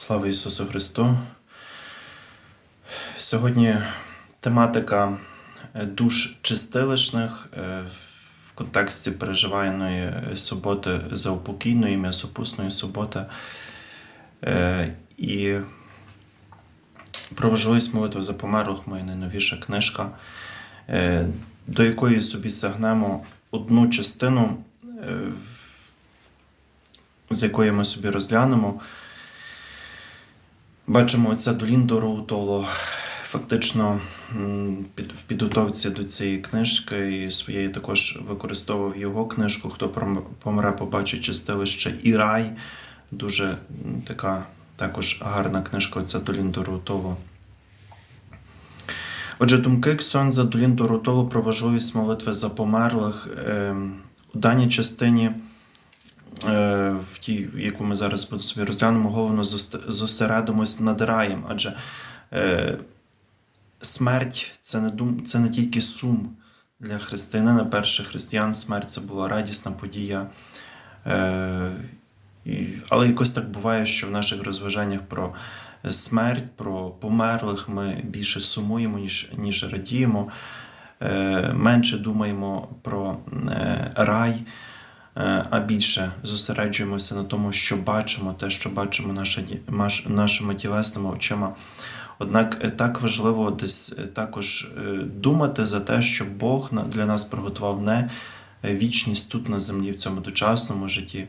Слава Ісусу Христу! Сьогодні тематика е, душ чистилищних е, в контексті переживаної е, суботи за упокійної м'ясопусної суботи. Е, І про важливість за померлих моя найновіша книжка, до якої собі сагнемо одну частину, з якої ми собі розглянемо. Бачимо отця Доліндо Роутоло фактично під, підготовці до цієї книжки і своєї також використовував його книжку Хто помре, побачить чистилище і рай. Дуже така також гарна книжка отця Доліндо Роутоло. Отже, думки Ксьонза Доліндо Роутоло про важливість молитви за померлих ем, у даній частині в тій, яку ми зараз собі розглянемо, головно зосередимось над раєм, адже е, смерть це не, дум, це не тільки сум для християнина, перших християн, смерть це була радісна подія. Е, і, але якось так буває, що в наших розважаннях про смерть, про померлих ми більше сумуємо, ніж, ніж радіємо, е, менше думаємо про е, рай. Е, а більше зосереджуємося на тому, що бачимо, те, що бачимо маш- нашими тілесними очима. Однак е, так важливо десь е, також думати за те, що Бог для нас приготував не вічність тут на землі, в цьому дочасному житті,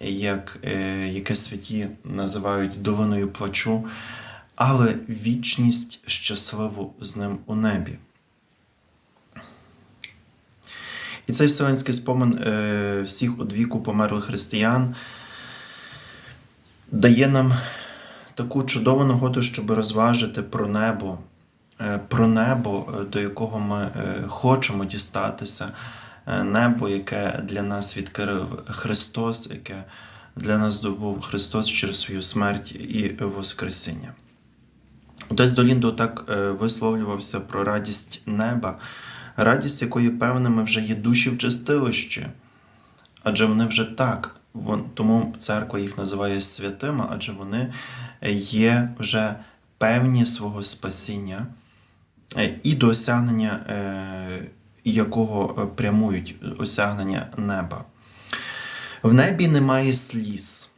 як, яке святі називають долиною плачу, але вічність щасливу з ним у небі. І цей вселенський спомин е, всіх одвіку померлих християн дає нам таку чудову нагоду, щоб розважити про небо, е, про небо, е, до якого ми хочемо дістатися, небо, яке для нас відкрив Христос, яке для нас здобув Христос через свою смерть і Воскресіння. Десь Доліндо так висловлювався про радість неба, радість якої певними вже є душі в чистилищі. Адже вони вже так, тому церква їх називає святими, адже вони є вже певні свого спасіння е, і до осягнення е, якого е, прямують осягнення неба. В небі немає сліз.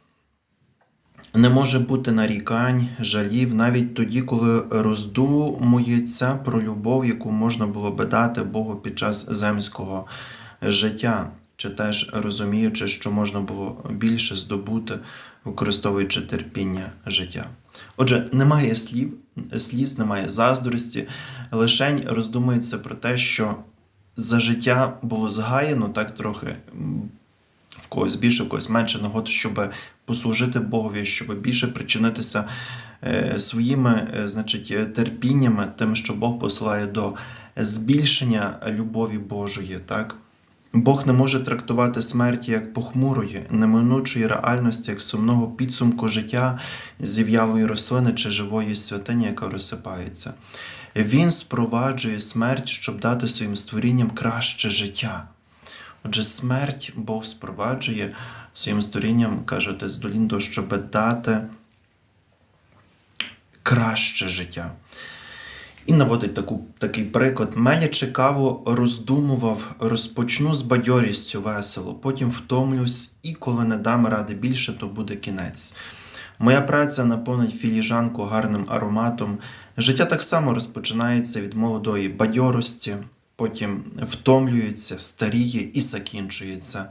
Не може бути нарікань, жалів, навіть тоді, коли роздумується про любов, яку можна було би дати Богу під час земського життя, чи теж розуміючи, що можна було більше здобути, використовуючи терпіння життя. Отже, немає слів, сліз, немає заздрості, лишень роздумується про те, що за життя було згаяно так трохи когось більше, в когось менше нагод, щоб послужити Богові, щоб більше причинитися е, своїми е, значить, терпіннями, тим, що Бог посилає до збільшення любові Божої. Так? Бог не може трактувати смерті як похмурої, неминучої реальності, як сумного підсумку життя зів'ялої рослини чи живої святині, яка розсипається. Він спроваджує смерть, щоб дати своїм створінням краще життя. Отже, смерть Бог спроваджує своїм створінням, каже отець Доліндо, щоб дати краще життя. І наводить таку, такий приклад. Мелячи каву, роздумував, розпочну з бадьорістю весело, потім втомлюсь, і коли не дам ради більше, то буде кінець. Моя праця наповнить філіжанку гарним ароматом. Життя так само розпочинається від молодої бадьорості, потім втомлюється, старіє і закінчується.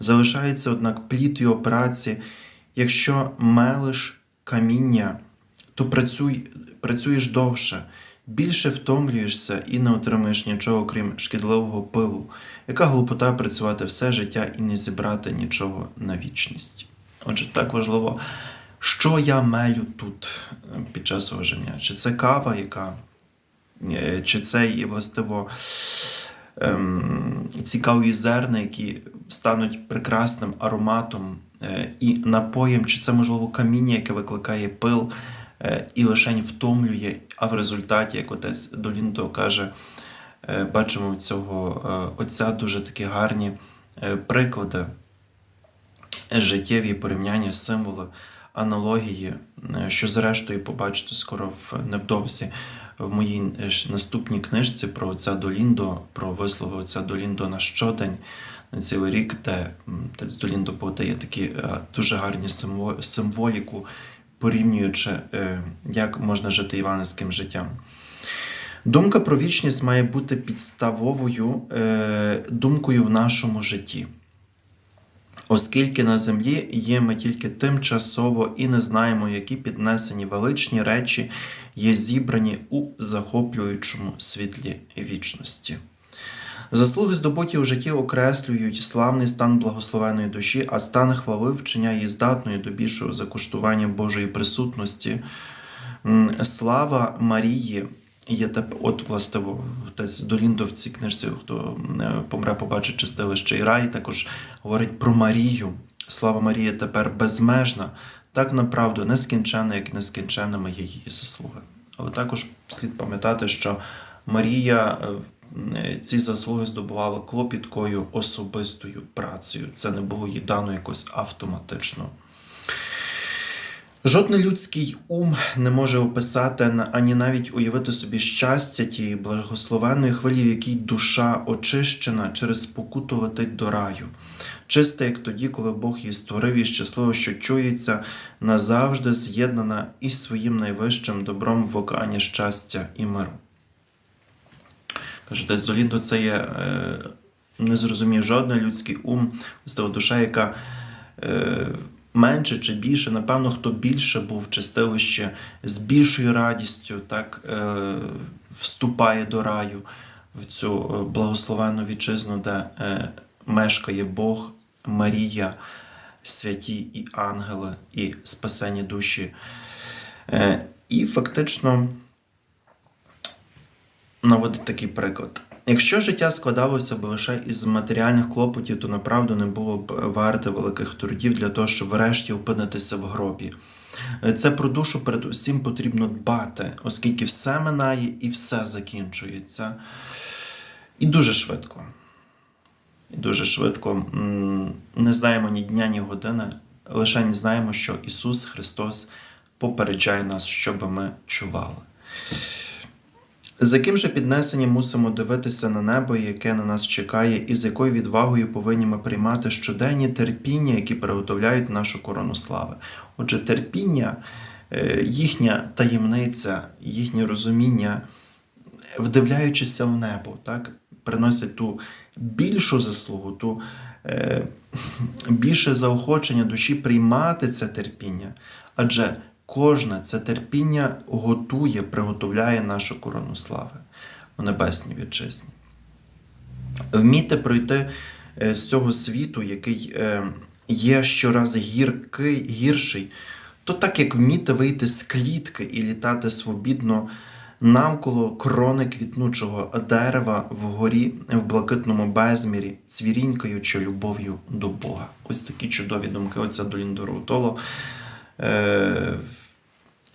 Залишається, однак, плід його праці. Якщо мелиш каміння, то працюй, працюєш довше, більше втомлюєшся і не отримуєш нічого, крім шкідливого пилу. Яка глупота працювати все життя і не зібрати нічого на вічність? Отже, так важливо, що я мелю тут е, під час життя? Чи це кава, яка, чи це і властиво ем, цікаві зерна, які стануть прекрасним ароматом е, і напоєм, чи це можливо каміння, яке викликає пил е, і лишень втомлює, а в результаті, як отець Долінто каже, е, бачимо в цього е, отця дуже такі гарні е, приклади, е, життєві порівняння, символи. аналогії, е, що зрештою побачите скоро в невдовзі в моїй е, наступній книжці про отця Доліндо, про вислови отця Доліндо на щодень на цілий рік, де отець Доліндо подає такі е, дуже гарні символіку, порівнюючи, е, як можна жити іванівським життям. Думка про вічність має бути підставовою думкою в нашому житті. Оскільки на землі є ми тільки тимчасово і не знаємо, які піднесені величні речі є зібрані у захоплюючому світлі вічності. Заслуги здобуті у житті окреслюють славний стан благословеної душі, а стан хвали вчиня її здатною до більшого закуштування Божої присутності. Слава Марії є теп... от, властиво, отець Доліндо в цій книжці, хто е, помре, побачить чистилище і рай, також говорить про Марію. Слава Марії тепер безмежна, так направду нескінченна, як нескінченними є її заслуги. Але також слід пам'ятати, що Марія е, ці заслуги здобувала клопіткою особистою працею. Це не було їй дано якось автоматично. Жодний людський ум не може описати ані навіть уявити собі щастя тієї благословенної хвилі, в якій душа очищена через спокуту летить до раю. Чиста, як тоді, коли Бог її створив, і щаслива, що чується, назавжди з'єднана із своїм найвищим добром в океані щастя і миру. Каже, десь Золіндо це є е, не зрозуміє жодний людський ум, з того душа, яка е, менше чи більше, напевно, хто більше був в чистилище з більшою радістю, так е, вступає до раю в цю е, благословенну вітчизну, де е, мешкає Бог, Марія, святі і ангели, і спасені душі. Е, і фактично наводить такий приклад. Якщо життя складалося б лише із матеріальних клопотів, то направду не було б варте великих трудів для того, щоб врешті опинитися в гробі. Це про душу передусім потрібно дбати, оскільки все минає і все закінчується. І дуже швидко. І дуже швидко не знаємо ні дня, ні години, лише не знаємо, що Ісус Христос попереджає нас, щоб ми чували. З яким же піднесенням мусимо дивитися на небо, яке на нас чекає, і з якою відвагою повинні ми приймати щоденні терпіння, які приготовляють нашу корону слави. Отже, терпіння, е, їхня таємниця, їхнє розуміння, вдивляючися в небо, так, приносять ту більшу заслугу, ту е, більше заохочення душі приймати це терпіння. Адже кожне це терпіння готує, приготовляє нашу корону слави у небесній вітчизні. Вміти пройти е, з цього світу, який е, є щораз гіркий, гірший, то так як вміти вийти з клітки і літати свобідно навколо крони квітнучого дерева вгорі в блакитному безмірі, цвірінькаючи любов'ю до Бога. Ось такі чудові думки отця Доліндо Роутоло, е,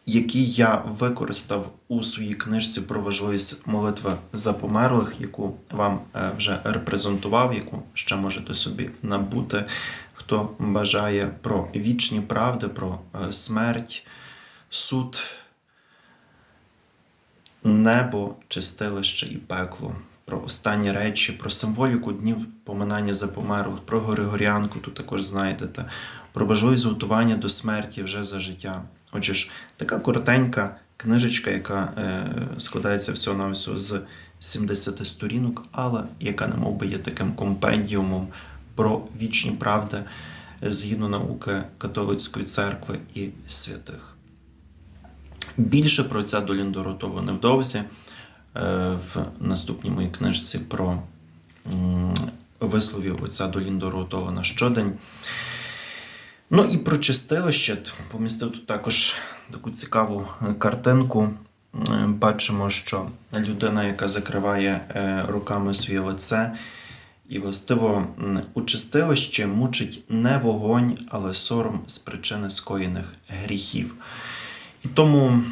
які я використав у своїй книжці про важливість молитви за померлих, яку вам е, вже репрезентував, яку ще можете собі набути, хто бажає про вічні правди, про е, смерть, суд небо, чистилище і пекло, про останні речі, про символіку днів поминання за померлих, про Григоріанку тут також знайдете, про важливість готування до смерті вже за життя. Отже ж, така коротенька книжечка, яка е, складається всього на з 70 сторінок, але яка не би є таким компендіумом про вічні правди згідно науки католицької церкви і святих. Більше про ця Долінду Ротову невдовзі е, в наступній моїй книжці про висловів отця Долінду Ротова на щодень. Ну і про чистилище помістив тут також таку цікаву е, картинку. Е, Бачимо, що людина, яка закриває е, руками своє лице, і властиво у чистилищі мучить не вогонь, але сором з причини скоєних гріхів. І тому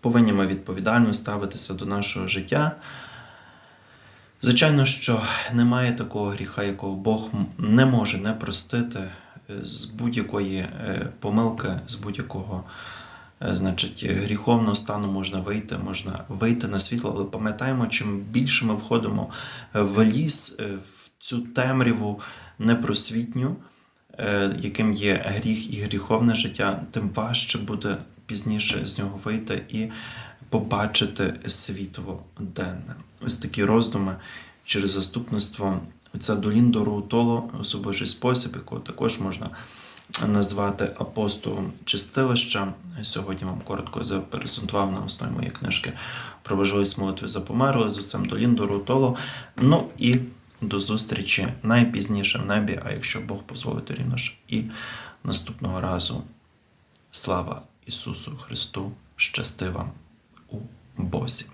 повинні ми відповідально ставитися до нашого життя. Звичайно, що немає такого гріха, якого Бог не може не простити, з будь-якої е, помилки, з будь-якого е, значить, гріховного стану можна вийти, можна вийти на світло, але пам'ятаємо, чим більше ми входимо в ліс, е, в цю темряву непросвітню, е, яким є гріх і гріховне життя, тим важче буде пізніше з нього вийти і побачити світло денне. Ось такі роздуми через заступництво отця Доліндо Роутоло, особливий спосіб, якого також можна назвати апостолом чистилища. Сьогодні вам коротко заперезентував на основі моєї книжки про важливість молитви за померлих з отцем Доліндо Роутоло. Ну і до зустрічі найпізніше в небі, а якщо Бог дозволить, рівно ж і наступного разу. Слава Ісусу Христу! Щасти вам у Бозі!